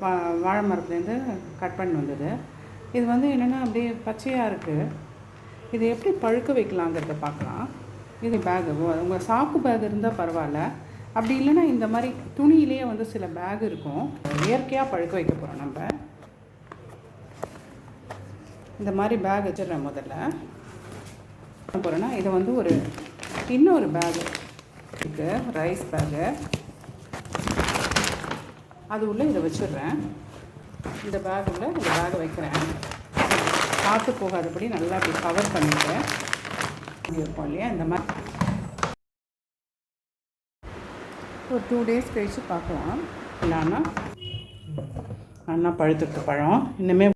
வா வாழை மரத்துலேருந்து கட் பண்ணி வந்தது. இது வந்து என்னென்னா அப்படியே பச்சையாக இருக்குது இது எப்படி பழுக்க வைக்கலாங்கிறத பார்க்கலாம். இது பேகு உங்கள் சாக்கு பேக் இருந்தால் பரவாயில்ல. அப்படி இல்லைன்னா இந்த மாதிரி துணியிலேயே வந்து சில பேக் இருக்கும். இயற்கையாக பழுக்க வைக்க போகிறோம் நம்ம. இந்த மாதிரி பேக் வச்சிடுறேன் முதல்ல. போகிறேன்னா இதை வந்து ஒரு இன்னொரு பேகு இருக்குது ரைஸ் பேகு அது உள்ளே இதை வச்சிடுறேன். இந்த பேக் உள்ள இந்த பேக்கை வைக்கிறேன். காற்று போகாதபடி நல்லா அப்படி கவர் பண்ணிக்கிறேன். இருப்போம் இல்லையா? இந்த மாதிரி. ஒரு டூ டேஸ் கழித்து பார்க்கலாம். இல்லைன்னா நல்லா பழுத்துருக்கு பழம். இன்னுமே